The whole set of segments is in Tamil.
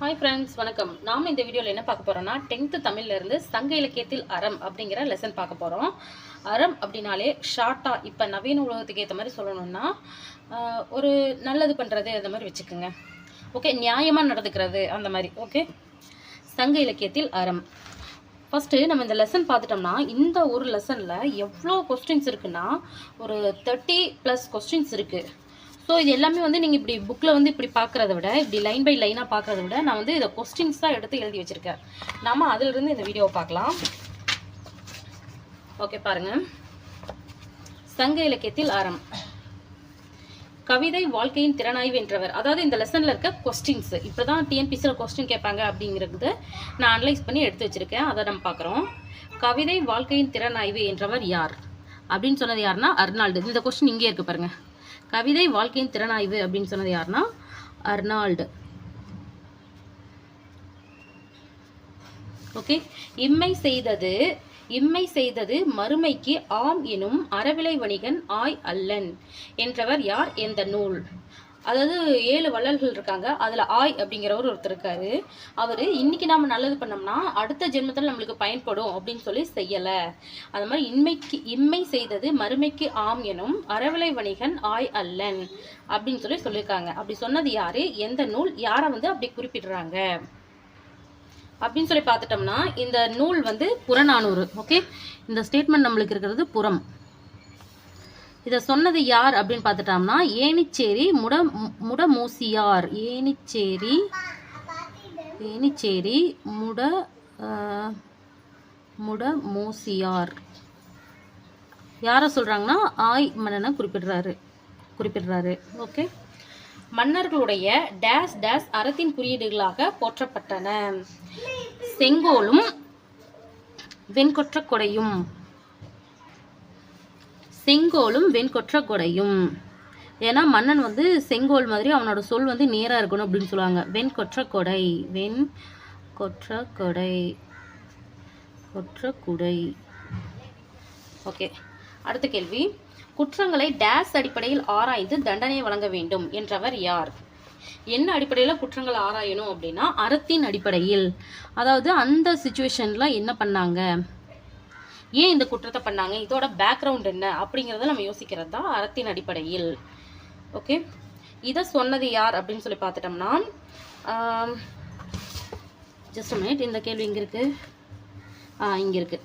ஹாய் ஃப்ரெண்ட்ஸ் வணக்கம். நாம் இந்த வீடியோவில் என்ன பார்க்க போகிறோம்னா டென்த்து தமிழ்லேருந்து சங்க இலக்கியத்தில் அறம் அப்படிங்கிற லெசன் பார்க்க போகிறோம் அறம் அப்படின்னாலே ஷார்ட்டாக இப்போ நவீன உலகத்துக்கு ஏற்ற மாதிரி சொல்லணும்னா ஒரு நல்லது பண்ணுறது அந்த மாதிரி வச்சுக்கோங்க. ஓகே நியாயமாக நடந்துக்கிறது அந்த மாதிரி. ஓகே சங்க இலக்கியத்தில் அறம். ஃபஸ்ட்டு நம்ம இந்த லெசன் பார்த்துட்டோம்னா இந்த ஒரு லெசனில் எவ்வளோ கொஸ்டின்ஸ் இருக்குன்னா ஒரு தேர்ட்டி ப்ளஸ் கொஸ்டின்ஸ் இருக்குது ஸோ இது எல்லாமே வந்து நீங்கள் இப்படி புக்கில் வந்து இப்படி பார்க்குறத விட இப்படி லைன் பை லைனாக பார்க்குறத விட நான் வந்து இதை கொஸ்டின்ஸ் தான் எடுத்து எழுதி வச்சுருக்கேன். நம்ம அதிலிருந்து இந்த வீடியோவை பார்க்கலாம். ஓகே பாருங்க. சங்க இலக்கியத்தில் ஆரம். கவிதை வாழ்க்கையின் திறனாய்வு என்றவர். அதாவது இந்த லெசனில் இருக்க கொஸ்டின்ஸ் இப்போ தான் டிஎன்பிசியில் கொஸ்டின் கேட்பாங்க அப்படிங்கிறது நான் அனலைஸ் பண்ணி எடுத்து வச்சுருக்கேன். அதை நம்ம பார்க்குறோம் கவிதை வாழ்க்கையின் திறனாய்வு என்றவர் யார்? அப்படின்னு சொன்னது யாருன்னா அர்னால்டு. இந்த கொஸ்டின் இங்கே இருக்கு பாருங்கள் கவிதை வாழ்க்கையின் திறனாய்வு அப்படின்னு சொன்னது யாருன்னா அர்னால்டு. ஓகே இம்மை செய்தது இம்மை செய்தது மறுமைக்கு ஆம் எனும் அறவிலை வணிகன் ஆய் அல்லன் என்றவர் யார்? எந்த நூல்? அதாவது ஏழு வள்ளல்கள் இருக்காங்க. அதில் ஆய் அப்படிங்கிறவர் ஒருத்தர் இருக்காரு. அவர் இன்னைக்கு நாம் நல்லது பண்ணோம்னா அடுத்த ஜென்மத்தில் நம்மளுக்கு பயன்படும் அப்படின்னு சொல்லி செய்யலை. அது மாதிரி இன்மைக்கு இம்மை செய்தது மறுமைக்கு ஆம் எனும் அறவிலை வணிகன் ஆய் அல்லன் அப்படின்னு சொல்லி சொல்லியிருக்காங்க. அப்படி சொன்னது யார்? எந்த நூல்? யாரை வந்து அப்படி குறிப்பிடுறாங்க? அப்படின்னு சொல்லி பார்த்துட்டோம்னா இந்த நூல் வந்து புறநானூறு. ஓகே? இந்த ஸ்டேட்மெண்ட் நம்மளுக்கு இருக்கிறது புறம். இதை சொன்னது யார் அப்படின்னு பார்த்துட்டோம்னா ஏனிச்சேரி முட முடமூசியார். ஏனிச்சேரி ஏனிச்சேரி முட முடமூசியார். யாரை சொல்கிறாங்கன்னா ஆய் மன்னனை குறிப்பிடுறாரு. குறிப்பிடுறாரு. ஓகே? மன்னர்களுடைய டேஸ் டேஸ் அறத்தின் குறியீடுகளாக போற்றப்பட்டன. செங்கோலும் வெண்கொற்ற கொடையும். செங்கோலும் வெண்கொற்ற கொடையும் ஏன்னா மன்னன் வந்து செங்கோல் மாதிரி அவனோட சொல் வந்து நேராக இருக்கணும் அப்படின்னு சொல்லுவாங்க. வெண்கொற்ற கொடை வெண் கொற்ற கொடை கொற்ற குடை ஓகே அடுத்த கேள்வி. குற்றங்களை டேஸ் அடிப்படையில் ஆராய்ந்து தண்டனை வழங்க வேண்டும் என்றவர் யார்? என்ன அடிப்படையில் குற்றங்களை ஆராயணும் அப்படின்னா அறத்தின் அடிப்படையில். அதாவது அந்த சுச்சுவேஷனில் என்ன பண்ணாங்க? ஏன் இந்த குற்றத்தை பண்ணாங்க? இதோட பேக்ரவுண்ட் என்ன? அப்படிங்கிறத நம்ம யோசிக்கிறது தான் அறத்தின் அடிப்படையில். ஓகே இதை சொன்னது யார் அப்படின்னு சொல்லி பார்த்துட்டோம்னா ஜஸ்ட் மினிட் இந்த கேள்வி இங்கே இருக்கு. ஆ இங்கே இருக்கு.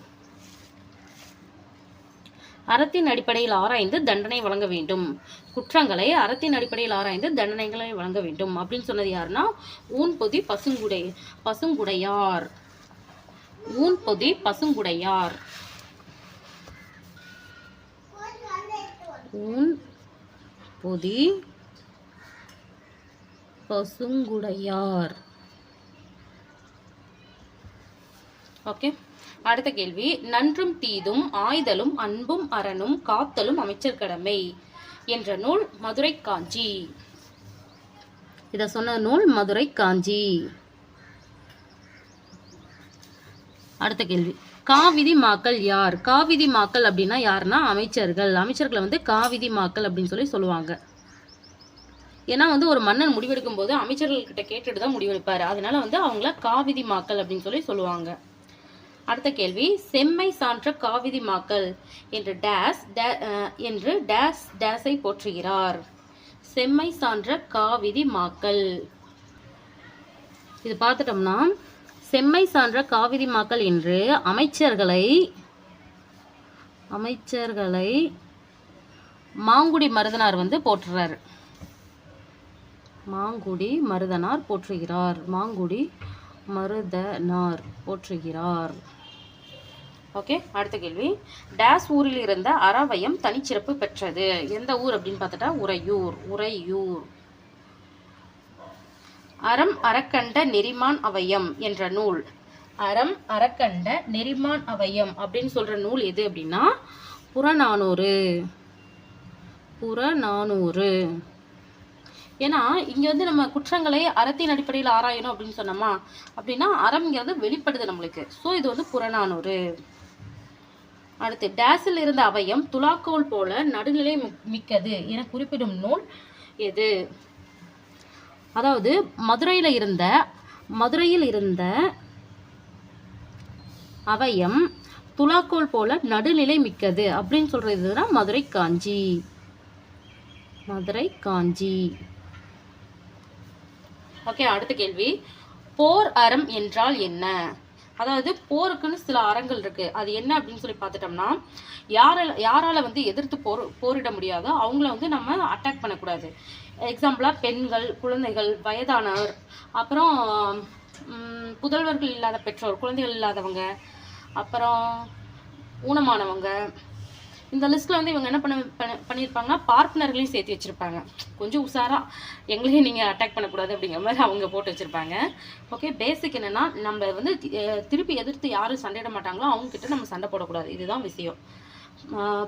அறத்தின் அடிப்படையில் ஆராய்ந்து தண்டனை வழங்க வேண்டும். குற்றங்களை அறத்தின் அடிப்படையில் ஆராய்ந்து தண்டனைகளை வழங்க வேண்டும். அப்படின்னு சொன்னது யாருன்னா ஊன்பொதி பசுங்குடை பசுங்குடையார். ஊன்பொதி பசுங்குடையார். ஊன் பொதி பசுங்குடையார். ஓகே அடுத்த கேள்வி. நன்றும் தீதும் ஆய்தலும் அன்பும் அரணும் காத்தலும் அமைச்சர் கடமை என்ற நூல் மதுரை காஞ்சி இதை சொன்ன நூல் மதுரை காஞ்சி அடுத்த கேள்வி. காவிதி மாக்கள் யார்? காவிதி மாக்கள் அப்படின்னா யாருன்னா அமைச்சர்கள். அமைச்சர்களை வந்து காவிதி மாக்கள் அப்படின்னு சொல்லி சொல்லுவாங்க. ஏன்னா வந்து ஒரு மன்னன் முடிவெடுக்கும் போது அமைச்சர்கள்கிட்ட கேட்டுட்டு தான் முடிவெடுப்பார். அதனால வந்து அவங்கள காவிதி மாக்கள் அப்படின்னு சொல்லி சொல்லுவாங்க. அடுத்த கேள்வி செம்மை சான்ற காவிதி மாக்கள் என்று டேஸ் டே- என்று டேஸ் டேஸை போற்றுகிறார். செம்மை சான்ற காவிதி மாக்கள் இது பார்த்துட்டோம்னா செம்மை சான்ற காவிரி மக்கள் என்று அமைச்சர்களை அமைச்சர்களை மாங்குடி மருதனார் வந்து போற்றுறாரு. மாங்குடி மருதனார் போற்றுகிறார். மாங்குடி மருதனார் போற்றுகிறார். ஓகே அடுத்த கேள்வி. டேஸ் ஊரில் இருந்த அறவயம் தனிச்சிறப்பு பெற்றது. எந்த ஊர் அப்படின்னு பார்த்துட்டா உறையூர். உறையூர். அறம் அறக்கண்ட நெறிமான் அவயம் என்ற நூல். அறம் அறக்கண்ட நெறிமான் அவயம் அப்படின்னு சொல்ற நூல் எது அப்படின்னா புறநானூறு. புறநானூறு. ஏன்னா இங்கே வந்து நம்ம குற்றங்களை அறத்தின் அடிப்படையில் ஆராயணும் அப்படின்னு சொன்னோமா? அப்படின்னா அறம்ங்கிறது வெளிப்படுது நம்மளுக்கு. ஸோ இது வந்து புறநானூறு. அடுத்து டேஸில் இருந்த அவயம் துலாக்கோல் போல நடுநிலை மி- மிக்கது என குறிப்பிடும் நூல் எது? அதாவது மதுரையில் இருந்த மதுரையில் இருந்த அவயம் துலாக்கோல் போல நடுநிலை மிக்கது. அப்படின்னு சொல்கிறது தான் மதுரை காஞ்சி. மதுரை காஞ்சி. ஓகே அடுத்த கேள்வி. போர் அறம் என்றால் என்ன? அதாவது போருக்குன்னு சில அறங்கள் இருக்கு. அது என்ன அப்படின்னு சொல்லி பார்த்துட்டோம்னா யாரால் யாரால வந்து எதிர்த்து போர் போரிட முடியாதோ அவங்கள வந்து நம்ம அட்டாக் பண்ணக்கூடாது. எக்ஸாம்பிளாக பெண்கள் குழந்தைகள் வயதானவர் அப்புறம் புதல்வர்கள் இல்லாத பெற்றோர் குழந்தைகள் இல்லாதவங்க அப்புறம் ஊனமானவங்க இந்த லிஸ்ட்டில் வந்து இவங்க என்ன பண்ண பண்ண- பண்ணியிருப்பாங்கன்னா பார்ட்னர்களையும் சேர்த்து வச்சுருப்பாங்க. கொஞ்சம் உஷாராக எங்களையும் நீங்கள் அட்டாக் பண்ணக்கூடாது அப்படிங்கிற மாதிரி அவங்க போட்டு வச்சுருப்பாங்க. ஓகே பேசிக் என்னென்னா நம்ம வந்து திருப்பி எதிர்த்து யாரும் சண்டையிட மாட்டாங்களோ அவங்கக்கிட்ட நம்ம சண்டை போடக்கூடாது. இதுதான் விஷயம்.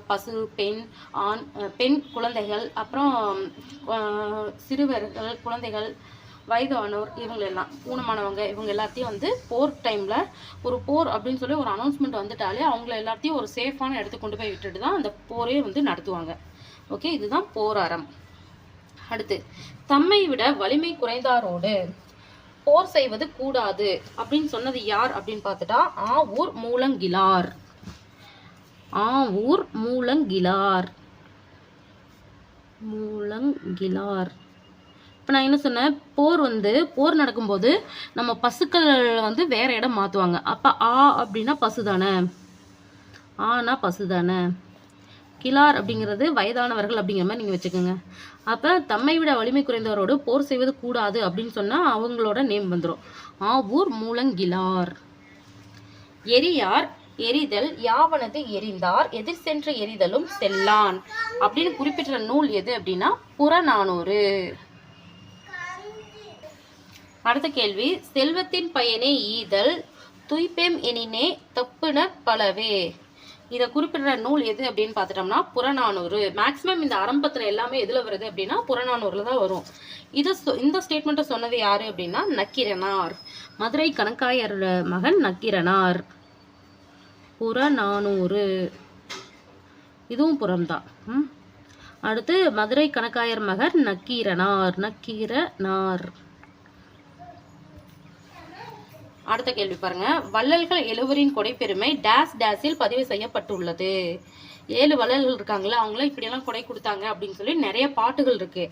பசு பெண் ஆண் பெண் குழந்தைகள் அப்புறம் சிறுவர்கள் குழந்தைகள் வயதானோர் இவங்க எல்லாம் ஊனமானவங்க இவங்க எல்லாத்தையும் வந்து போர் டைமில் ஒரு போர் அப்படின்னு சொல்லி ஒரு அனௌன்ஸ்மெண்ட் வந்துட்டாலே அவங்கள எல்லாத்தையும் ஒரு சேஃபான இடத்துக்கு கொண்டு போய் விட்டுட்டு தான் அந்த போரே வந்து நடத்துவாங்க. ஓகே இதுதான் போர் அறம் அடுத்து தம்மை விட வலிமை குறைந்தாரோடு? போர் செய்வது கூடாது அப்படின்னு சொன்னது யார் அப்படின்னு பார்த்துட்டா ஆ ஊர் மூலங்கிலார். ஆவூர் மூலங்கிலார். மூலங்கிலார். இப்போ நான் என்ன சொன்னேன்? போர் வந்து போர் நடக்கும்போது நம்ம பசுக்கள் வந்து வேற இடம் மாற்றுவாங்க அப்போ ஆ அப்படின்னா பசு தானே ஆனா பசு தானே கிலார் அப்படிங்கிறது வயதானவர்கள் அப்படிங்கிற மாதிரி நீங்கள் வச்சுக்கோங்க. அப்போ தம்மை விட வலிமை குறைந்தவரோடு போர் செய்வது கூடாது அப்படின்னு சொன்னால் அவங்களோட நேம் வந்துடும் ஆவூர் மூலங்கிலார். எரியார் எரிதல் யாவனது எரிந்தார் எதிர் சென்று எரிதலும் செல்லான் அப்படின்னு குறிப்பிட்ட நூல் எது அப்படின்னா புறநானூறு. அடுத்த கேள்வி செல்வத்தின் பயனே ஈதல் துய்பெம் எனினே தப்புன பலவே. இதை குறிப்பிடுற நூல் எது அப்படின்னு பார்த்துட்டோம்னா புறநானூறு. மேக்ஸிமம் இந்த ஆரம்பத்தில் எல்லாமே எதில் வருது அப்படின்னா புறநானூறில் தான் வரும். இதை சொ- இந்த ஸ்டேட்மெண்ட்டை சொன்னது யார் அப்படின்னா நக்கீரனார். மதுரை கணக்காயர் மகன் நக்கீரனார். புறநானூறு. இதுவும் புறம்தான். அடுத்து மதுரை கணக்காயர் மகன் நக்கீரனார். நக்கீரனார். அடுத்த கேள்வி பாருங்க. வள்ளல்கள் எழுவரின் கொடைப்பெருமை டேஸ் டேஸில் பதிவு செய்யப்பட்டுள்ளது. ஏழு வள்ளல்கள் இருக்காங்களா அவங்களாம் இப்படியெல்லாம் கொடை கொடுத்தாங்க அப்படின்னு சொல்லி நிறைய பாட்டுகள் இருக்கு.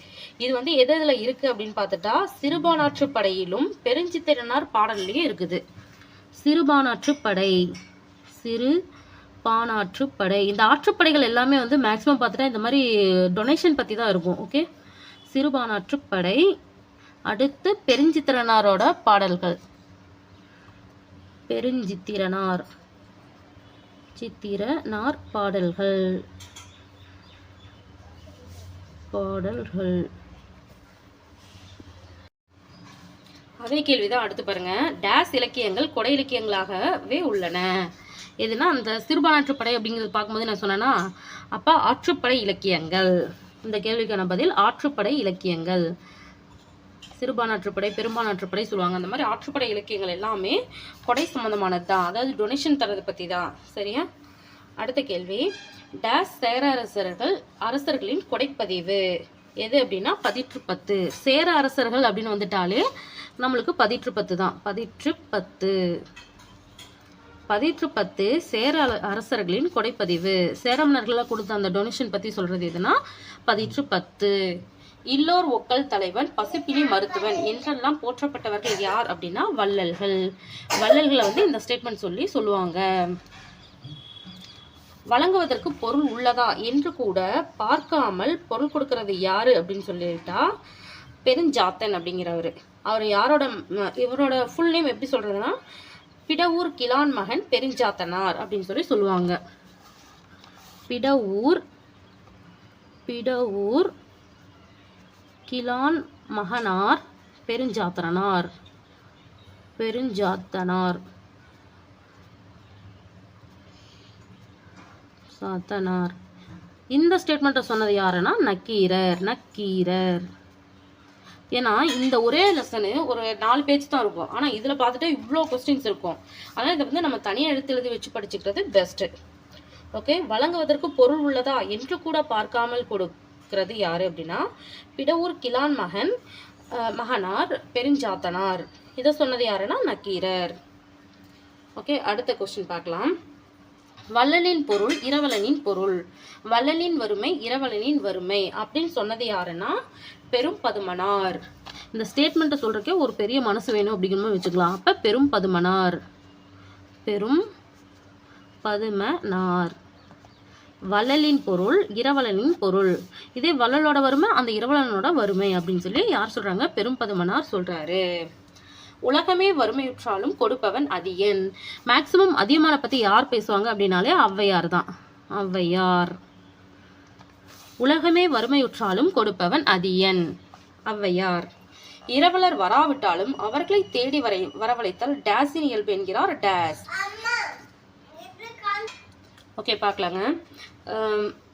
இது வந்து எது இதில் இருக்கு அப்படின்னு பார்த்துட்டா சிறுபானாற்று படையிலும் பெருஞ்சித்திரனார் பாடல்லையும் இருக்குது. சிறுபானாற்றுப்படை சிறு பானாற்றுப்படை இந்த ஆற்றுப்படைகள் எல்லாமே வந்து மேக்ஸிமம் பார்த்துட்டா இந்த மாதிரி டொனேஷன் பற்றி தான் இருக்கும் ஓகே சிறுபானாற்றுப்படை அடுத்து பெருஞ்சித்திரனாரோட பாடல்கள். பெருஞ்சித்திரனார். சித்திரனார் பாடல்கள். பாடல்கள். அதே கேள்விதான் அடுத்து பாருங்க. டேஸ் இலக்கியங்கள் கொடை இலக்கியங்களாகவே உள்ளன. எதுனா அந்த சிறுபானாற்றுப்படை அப்படிங்கிறது பார்க்கும்போது நான் சொன்னேன்னா அப்போ ஆற்றுப்படை இலக்கியங்கள். இந்த கேள்விக்கான பதில் ஆற்றுப்படை இலக்கியங்கள். சிறுபான் ஆற்றுப்படை பெரும்பான் ஆற்றுப்படை சொல்லுவாங்க. அந்த மாதிரி ஆற்றுப்படை இலக்கியங்கள் எல்லாமே கொடை சம்மந்தமானது தான் அதாவது டொனேஷன் தரதை பற்றி தான் சரியா? அடுத்த கேள்வி. டேஸ் சேர அரசர்கள் அரசர்களின் கொடைப்பதிவு. எது அப்படின்னா பதிற்று பத்து சேர அரசர்கள் அப்படின்னு வந்துட்டாலே நம்மளுக்கு பதிற்று பத்து தான் பதிற்று பத்து பதிற்று பத்து சேர அரசர்களின் கொடைப்பதிவு. சேரமன்னர்களாக கொடுத்த அந்த டொனேஷன் பற்றி சொல்கிறது எதுனா பதிற்று பத்து இல்லோர் ஒக்கல் தலைவன் பசுப்பினி மருத்துவன் என்றெல்லாம் போற்றப்பட்டவர்கள் யார் அப்படின்னா வள்ளல்கள். வள்ளல்களை வந்து இந்த ஸ்டேட்மெண்ட் சொல்லி சொல்லுவாங்க. வழங்குவதற்கு பொருள் உள்ளதா என்று கூட பார்க்காமல் பொருள் கொடுக்கறது யாரு அப்படின்னு சொல்லிட்டா பெருஞ்சாத்தன் அப்படிங்கிறவர். அவர் யாரோட இவரோட ஃபுல் நேம் எப்படி சொல்றதுன்னா பிடவூர் கிலான் மகன் பெருஞ்சாத்தனார் அப்படின்னு சொல்லி சொல்லுவாங்க. பிடவூர் பிடவூர் கிலான் மகனார் பெருஞ்சாத்தனார். பெருஞ்சாத்தனார். சாத்தனார். இந்த ஸ்டேட்மெண்ட்டை சொன்னது யாருன்னா நக்கீரர் நக்கீரர். ஏன்னா இந்த ஒரே லெசனு ஒரு நாலு பேஜ் தான் இருக்கும். ஆனால் இதில் பார்த்துட்டு இவ்வளோ கொஸ்டின்ஸ் இருக்கும். அதனால் இதை வந்து நம்ம தனியாக எடுத்து எழுதி வச்சு படிச்சுக்கிறது பெஸ்ட்டு ஓகே வழங்குவதற்கு பொருள் உள்ளதா? என்று கூட பார்க்காமல் இருக்கிறது யார் அப்படின்னா பிடவூர் கிலான் மகன் மகனார் பெருஞ்சாத்தனார். இதை சொன்னது யாருன்னா நக்கீரர். ஓகே அடுத்த கொஸ்டின் பார்க்கலாம். வள்ளலின் பொருள் இரவலனின் பொருள். வள்ளலின் வறுமை இரவலனின் வறுமை. அப்படின்னு சொன்னது யாருன்னா பெரும் பதுமனார். இந்த ஸ்டேட்மெண்ட்டை சொல்கிறக்கே ஒரு பெரிய மனசு வேணும் அப்படிங்கிற வச்சுக்கலாம். அப்போ பெரும் பதுமனார். பெரும் பதுமனார். வள்ளலின் பொருள் இரவலனின் பொருள். இதே வள்ளலோட வறுமை அந்த இரவலனோட வறுமை அப்படின்னு சொல்லி யார் சொல்றாங்க? பெரும் பதுமனார் சொல்றாரு. உலகமே வறுமையுற்றாலும் கொடுப்பவன் அதியன். மேக்சிமம் அதியமானை பத்தி யார் பேசுவாங்க அப்படின்னாலே ஔவையார் தான். ஔவையார். உலகமே வறுமையுற்றாலும் கொடுப்பவன் அதியன். ஔவையார். இரவலர் வராவிட்டாலும் அவர்களை தேடி வரை வரவழைத்தல் டேஸின் இயல்பு என்கிறார் டேஸ். ஓகே பார்க்கலாங்க.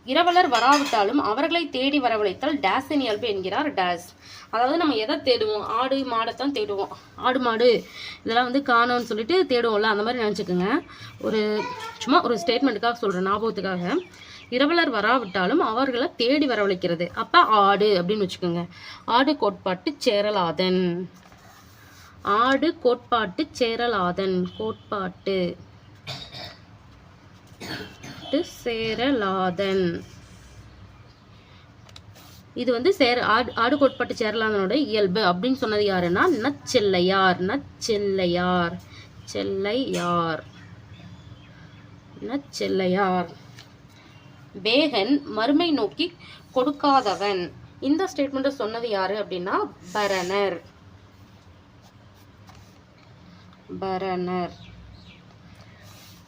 இரவலர் வராவிட்டாலும் அவர்களை தேடி வரவழைத்தால் டேஸின் இயல்பு என்கிறார் டேஸ். அதாவது நம்ம எதை தேடுவோம்? ஆடு மாடைத்தான் தேடுவோம். ஆடு மாடு. இதெல்லாம் வந்து காணோன்னு சொல்லிட்டு தேடுவோம்ல அந்த மாதிரி நினச்சிக்கோங்க. ஒரு சும்மா ஒரு ஸ்டேட்மெண்ட்டுக்காக சொல்கிறேன் ஞாபகத்துக்காக. இரவலர் வராவிட்டாலும் அவர்களை தேடி வரவழைக்கிறது. அப்போ ஆடு அப்படின்னு வச்சுக்கோங்க. ஆடு கோட்பாட்டு சேரலாதன். ஆடு கோட்பாட்டு சேரலாதன். கோட்பாட்டு. டு சேரலாதன். இது வந்து சேர ஆடு ஆடு கோட்பட்டு சேரலாதனோட இயல்பு. அப்படின்னு சொன்னது யாருன்னா நச்செல்லையார் நச்செல்லையார் செல்லையார் நச்செல்லையார். வேகன் மறுமை நோக்கி கொடுக்காதவன். இந்த ஸ்டேட்மெண்ட்டை சொன்னது யாரு அப்படின்னா பரணர். பரணர்.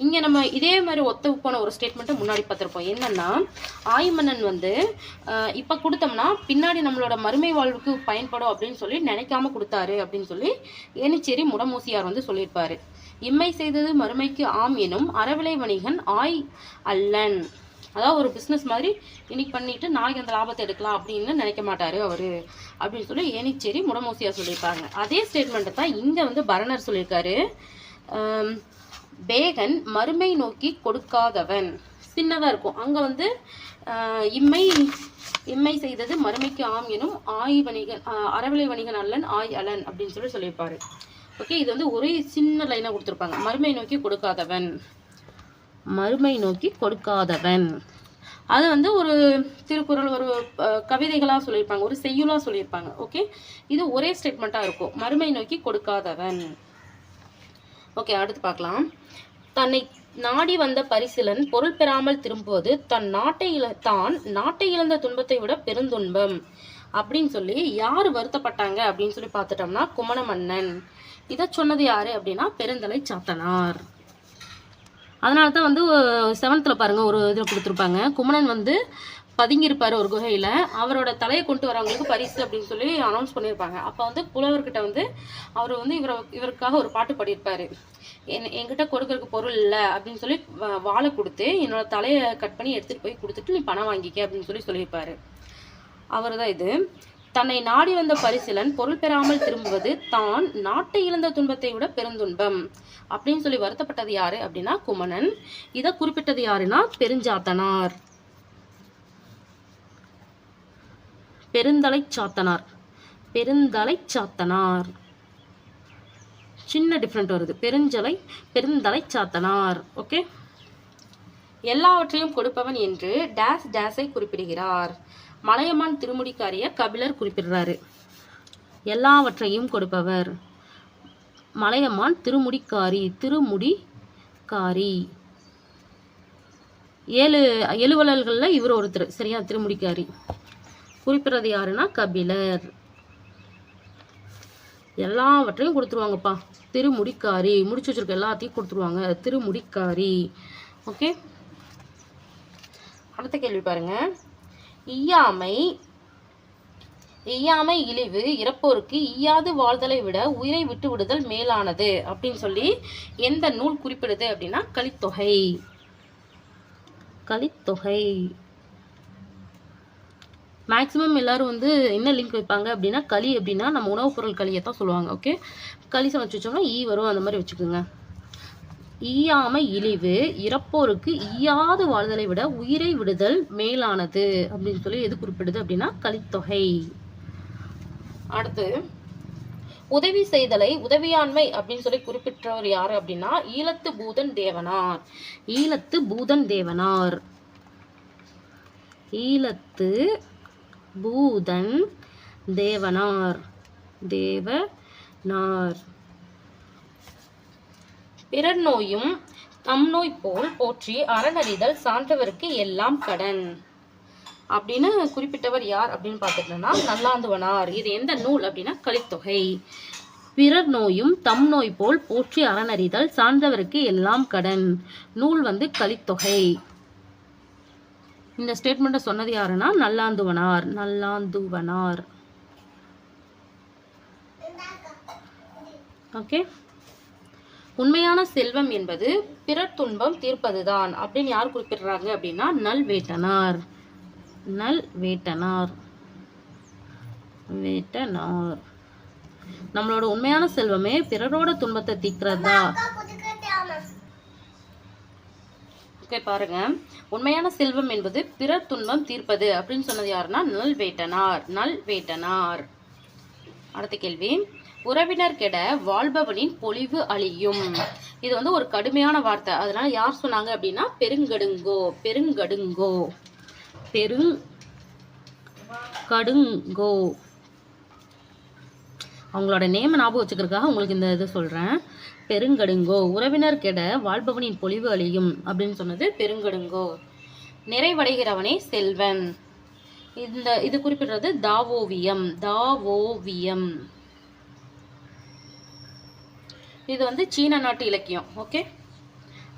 இங்கே நம்ம இதே மாதிரி ஒத்து போன ஒரு ஸ்டேட்மெண்ட்டை முன்னாடி பார்த்துருப்போம். என்னென்னா ஆய்மன்னன் வந்து இப்போ கொடுத்தோம்னா பின்னாடி நம்மளோட மறுமை வாழ்வுக்கு பயன்படும் அப்படின்னு சொல்லி நினைக்காம கொடுத்தாரு அப்படின்னு சொல்லி ஏனிச்சேரி முடமூசியார் வந்து சொல்லியிருப்பார். இம்மை செய்தது மறுமைக்கு ஆம் எனும் அறவிலை வணிகன் ஆய் அல்லன். அதாவது ஒரு பிஸ்னஸ் மாதிரி இன்னைக்கு பண்ணிட்டு நாளைக்கு அந்த லாபத்தை எடுக்கலாம் அப்படின்னு நினைக்க மாட்டாரு அவரு அப்படின்னு சொல்லி ஏனிச்சேரி முடமூசியார் சொல்லியிருப்பாங்க. அதே ஸ்டேட்மெண்ட்டை தான் இங்க வந்து பரணர் சொல்லியிருக்காரு. பேகன் மறுமை நோக்கி கொடுக்காதவன். சின்னதா இருக்கும். அங்க வந்து இம்மை இம்மை செய்தது மறுமைக்கு ஆம் எனும் ஆய் வணிகன் அறவிலை வணிகன் அல்லன் ஆய் அலன் அப்படின்னு சொல்லி சொல்லியிருப்பாரு. ஓகே இது வந்து ஒரே சின்ன லைனா கொடுத்துருப்பாங்க. மறுமை நோக்கி கொடுக்காதவன். மறுமை நோக்கி கொடுக்காதவன். அது வந்து ஒரு திருக்குறள் ஒரு கவிதைகளாக கவிதைகளா சொல்லியிருப்பாங்க. ஒரு செய்யுளா சொல்லியிருப்பாங்க. ஓகே இது ஒரே ஸ்டேட்மெண்ட்டா இருக்கும். மறுமை நோக்கி கொடுக்காதவன். ஓகே அடுத்து பார்க்கலாம். தன்னை நாடி வந்த பரிசிலன் பொருள் பெறாமல் திரும்புவது தன் நாட்டை இழ தான் நாட்டை இழந்த துன்பத்தை விட பெருந்துன்பம் அப்படின்னு சொல்லி யார் வருத்தப்பட்டாங்க அப்படின்னு சொல்லி பார்த்துட்டோம்னா குமண மன்னன் இதை சொன்னது யாரு அப்படின்னா பெருந்தலை சாத்தனார். அதனால தான் வந்து செவன்த்தில் பாருங்கள் ஒரு இதில் கொடுத்துருப்பாங்க. குமணன் வந்து பதுங்கியிருப்பார் ஒரு குகையில். அவரோட தலையை கொண்டு வரவங்களுக்கு பரிசு அப்படின்னு சொல்லி அனௌன்ஸ் பண்ணியிருப்பாங்க. அப்போ வந்து புலவர்கிட்ட வந்து அவர் வந்து இவரை இவருக்காக ஒரு பாட்டு பாடியிருப்பார். என் என்கிட்ட கொடுக்கறதுக்கு பொருள் இல்லை அப்படின்னு சொல்லி வாழை கொடுத்து என்னோட தலையை கட் பண்ணி எடுத்துகிட்டு போய் கொடுத்துட்டு நீ பணம் வாங்கிக்க அப்படின்னு சொல்லி சொல்லியிருப்பார். அவர் தான் இது. தன்னை நாடி வந்த பரிசிலன் பொருள் பெறாமல் திரும்புவது தான் நாட்டை இழந்த துன்பத்தை விட பெருந்துன்பம். அப்படின்னு சொல்லி வருத்தப்பட்டது யாரு அப்படின்னா குமணன். இதை குறிப்பிட்டது யாருன்னா பெருஞ்சாத்தனார். பெருந்தலை சாத்தனார். பெருந்தலை சாத்தனார். சின்ன டிஃப்ரெண்ட் வருது. பெருஞ்சலை பெருந்தலை சாத்தனார். ஓகே எல்லாவற்றையும் கொடுப்பவன் என்று டேஸ் டேஸை குறிப்பிடுகிறார். மலையமான் திருமுடிக்காரிய கபிலர் குறிப்பிடுறாரு. எல்லாவற்றையும் கொடுப்பவர். மலையமான் திருமுடிக்காரி திருமுடிக்காரி. ஏழு எழுவலல்களில் இவர் ஒருத்தர். சரியா? திருமுடிக்காரி. குறிப்பிடுறது யாருன்னா கபிலர். எல்லாவற்றையும் கொடுத்துருவாங்கப்பா. திருமுடிக்காரி முடிச்சு வச்சிருக்க எல்லாத்தையும் கொடுத்துருவாங்க. திருமுடிக்காரி. ஓகே? அடுத்த கேள்வி பாருங்க. ஈயாமை ஈயாமை இழிவு இறப்போருக்கு ஈயாது வாழ்தலை விட உயிரை விட்டு விடுதல் மேலானது அப்படின்னு சொல்லி எந்த நூல் குறிப்பிடுது அப்படின்னா கலித்தொகை. கலித்தொகை. மேக்ஸிமம் எல்லாரும் வந்து என்ன லிங்க் வைப்பாங்க அப்படின்னா களி அப்படின்னா நம்ம உணவுப் பொருள் களியை தான் சொல்லுவாங்க ஓகே களி சமைச்சு வச்சோம்னா ஈ வரும் அந்த மாதிரி வச்சுக்கோங்க. ஈயாமை இழிவு இறப்போருக்கு ஈயாது வாழ்தலை விட உயிரை விடுதல் மேலானது அப்படின்னு சொல்லி எது குறிப்பிடுது அப்படின்னா கலித்தொகை அடுத்து உதவி செய்தலை உதவியாண்மை அப்படின்னு சொல்லி குறிப்பிட்டவர் யாரு அப்படின்னா ஈழத்து பூதன் தேவனார். ஈழத்து பூதன் தேவனார். ஈழத்து பூதன் தேவனார். தேவனார். பிறர் நோயும் தம் நோய் போல் போற்றி அறநறிதல் சான்றவருக்கு எல்லாம் கடன். அப்படின்னு குறிப்பிட்டவர் யார் அப்படின்னு பார்த்துட்டோம்னா நல்லாந்துவனார். இது எந்த நூல் அப்படின்னா கலித்தொகை. பிறர் நோயும் தம் நோய் போல் போற்றி அறநறிதல் சார்ந்தவருக்கு எல்லாம் கடன். நூல் வந்து கலித்தொகை. இந்த ஸ்டேட்மெண்ட்டை சொன்னது யாருன்னா நல்லாந்துவனார் நல்லாந்துவனார். ஓகே உண்மையான செல்வம் என்பது பிறர் துன்பம் தீர்ப்பதுதான். அப்படின்னு யார் குறிப்பிடுறாங்க அப்படின்னா நல்வேட்டனார். நல் வேட்டனார் வேட்டனார். நம்மளோட உண்மையான செல்வமே பிறரோட துன்பத்தை தீர்க்கிறதா? ஓகே பாருங்க. உண்மையான செல்வம் என்பது பிறர் துன்பம் தீர்ப்பது அப்படின்னு சொன்னது யாருன்னா நல் வேட்டனார் நல் வேட்டனார். அடுத்த கேள்வி. உறவினர் கெட வாழ்பவனின் பொலிவு அழியும். இது வந்து ஒரு கடுமையான வார்த்தை. அதனால யார் சொன்னாங்க அப்படின்னா பெருங்கடுங்கோ பெருங்கடுங்கோ. பெருங் கடுங்கோ. அவங்களோட நேம் ஞாபகம் வச்சுக்கிறதுக்காக உங்களுக்கு இந்த இது சொல்கிறேன் பெருங்கடுங்கோ உறவினர் கெட வாழ்பவனின் பொழிவு அழியும் அப்படின்னு சொன்னது பெருங்கடுங்கோ. நிறைவடைகிறவனே செல்வன். இந்த இது குறிப்பிடுறது தாவோவியம் தாவோவியம். இது வந்து சீன நாட்டு இலக்கியம் ஓகே?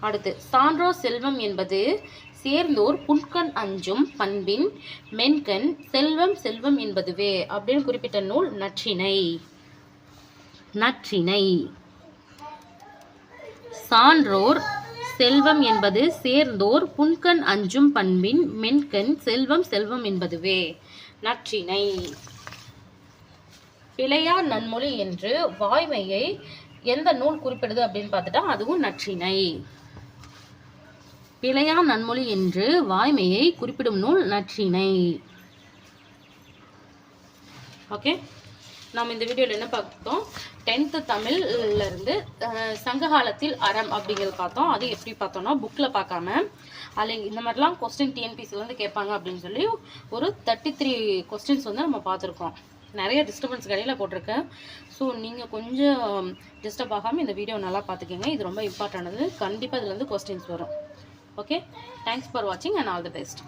அடுத்து சான்றோ செல்வம் என்பது சேர்ந்தோர் புன்கண் அஞ்சும் பண்பின் மென்கண் செல்வம் செல்வம் என்பதுவே அப்படின்னு குறிப்பிட்ட நூல் நற்றினை. நற்றினை. சான்றோர் செல்வம் என்பது சேர்ந்தோர் புன்கண் அஞ்சும் பண்பின் மென்கண் செல்வம் செல்வம் என்பதுவே. நற்றினை. பிழையா நன்மொழி என்று வாய்மையை எந்த நூல் குறிப்பிடுது அப்படின்னு பார்த்துட்டா அதுவும் நற்றினை. பிழையா நன்மொழி என்று வாய்மையை குறிப்பிடும் நூல் நற்றினை. ஓகே? நாம் இந்த வீடியோவில் என்ன பார்த்தோம் டென்த்து தமிழ்லேருந்து சங்ககாலத்தில் அறம் அப்படிங்கிறது பார்த்தோம். அது எப்படி பார்த்தோம்னா புக்கில் பார்க்காம அதில் இந்த மாதிரிலாம் கொஸ்டின் டிஎன்பிசிலேருந்து கேட்பாங்க அப்படின்னு சொல்லி ஒரு தேர்ட்டி த்ரீ கொஸ்டின்ஸ் வந்து நம்ம பார்த்துருக்கோம். நிறைய டிஸ்டர்பன்ஸ் கடையில் போட்டிருக்கேன் ஸோ நீங்கள் கொஞ்சம் டிஸ்டர்ப் ஆகாமல் இந்த வீடியோ நல்லா பார்த்துக்கோங்க. இது ரொம்ப இம்பார்ட்டன்டானது கண்டிப்பாக இதுலேருந்து கொஸ்டின்ஸ் வரும். ஓகே தேங்க்ஸ் ஃபார் வாட்சிங் அண்ட் ஆல் தி பெஸ்ட்